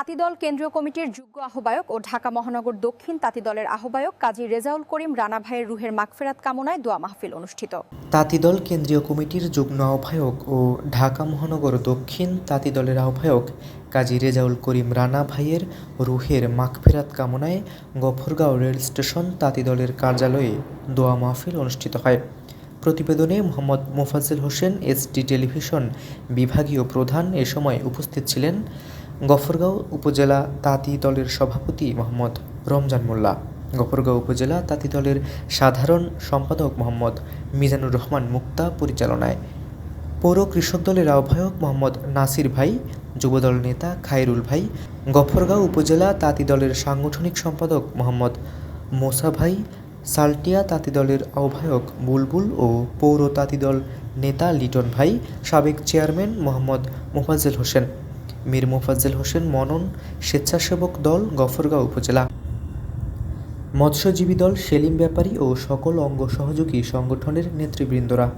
তাঁতিদল কেন্দ্রীয় কমিটির যুগ্ম আহ্বায়ক ও ঢাকা মহানগর দক্ষিণ তাঁতিদলের আহ্বায়ক কাজী রেজাউল করিম রানা ভাইয়ের রুহের মাগফেরাত কামনায় দোয়া মাহফিল অনুষ্ঠিত। তাঁতিদল কেন্দ্রীয় কমিটির যুগ্ম আহ্বায়ক ও ঢাকা মহানগর দক্ষিণ তাঁতিদলের আহ্বায়ক কাজী রেজাউল করিম রানা ভাইয়ের রুহের মাগফেরাত কামনায় গফরগাঁও রেল স্টেশন তাঁতিদলের কার্যালয়ে দোয়া মাহফিল অনুষ্ঠিত হয়। প্রতিবেদনে মোহাম্মদ মোফাজ্জেল হোসেন, এসডি টেলিভিশন বিভাগীয় প্রধান এ সময় উপস্থিত ছিলেন। গফরগাঁও উপজেলা তাঁতি দলের সভাপতি মোহাম্মদ রমজান মোল্লা, গফরগাঁও উপজেলা তাঁতি দলের সাধারণ সম্পাদক মোহাম্মদ মিজানুর রহমান মুক্তা পরিচালনায়। পৌর কৃষক দলের আহ্বায়ক মোহাম্মদ নাসির ভাই, যুবদল নেতা খায়রুল ভাই, গফরগাঁও উপজেলা তাঁতি দলের সাংগঠনিক সম্পাদক মোহাম্মদ মোসা ভাই, সালটিয়া তাঁতি দলের আহ্বায়ক বুলবুল ও পৌর তাঁতি দল নেতা লিটন ভাই, সাবেক চেয়ারম্যান মোহাম্মদ মোফাজ্জেল হোসেন। মীর মোফাজ্জেল হোসেন মনন স্বেচ্ছাসেবক দল গফরগাঁও উপজেলা। মৎস্যজীবী দল সেলিম ব্যাপারী ও সকল অঙ্গ সহযোগী সংগঠনের নেতৃবৃন্দরা।